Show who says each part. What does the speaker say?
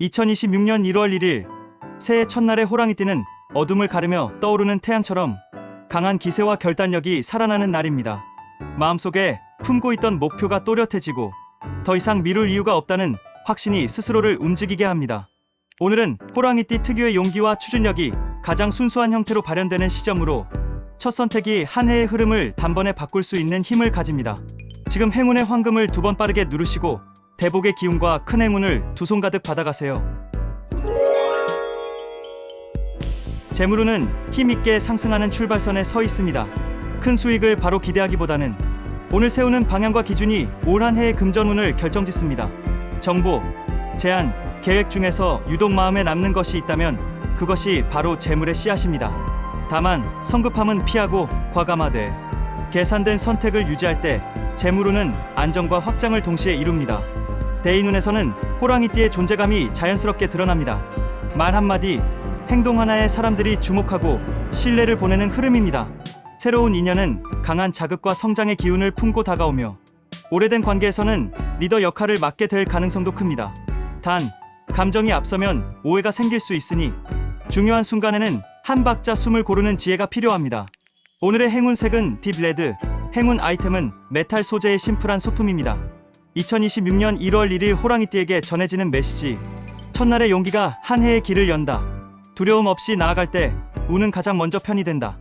Speaker 1: 2026년 1월 1일 새해 첫날의 호랑이띠는 어둠을 가르며 떠오르는 태양처럼 강한 기세와 결단력이 살아나는 날입니다. 마음속에 품고 있던 목표가 또렷해지고 더 이상 미룰 이유가 없다는 확신이 스스로를 움직이게 합니다. 오늘은 호랑이띠 특유의 용기와 추진력이 가장 순수한 형태로 발현되는 시점으로 첫 선택이 한 해의 흐름을 단번에 바꿀 수 있는 힘을 가집니다. 지금 행운의 황금을 두 번 빠르게 누르시고 대복의 기운과 큰 행운을 두 손 가득 받아가세요. 재물운은 힘있게 상승하는 출발선에 서 있습니다. 큰 수익을 바로 기대하기보다는 오늘 세우는 방향과 기준이 올 한 해의 금전운을 결정짓습니다. 정보, 제안, 계획 중에서 유독 마음에 남는 것이 있다면 그것이 바로 재물의 씨앗입니다. 다만 성급함은 피하고 과감하되 계산된 선택을 유지할 때 재물운은 안정과 확장을 동시에 이룹니다. 대인운에서는 호랑이띠의 존재감이 자연스럽게 드러납니다. 말 한마디, 행동 하나에 사람들이 주목하고 신뢰를 보내는 흐름입니다. 새로운 인연은 강한 자극과 성장의 기운을 품고 다가오며 오래된 관계에서는 리더 역할을 맡게 될 가능성도 큽니다. 단, 감정이 앞서면 오해가 생길 수 있으니 중요한 순간에는 한 박자 숨을 고르는 지혜가 필요합니다. 오늘의 행운 색은 딥 레드, 행운 아이템은 메탈 소재의 심플한 소품입니다. 2026년 1월 1일 호랑이띠에게 전해지는 메시지. 첫날의 용기가 한 해의 길을 연다. 두려움 없이 나아갈 때 운은 가장 먼저 편이 된다.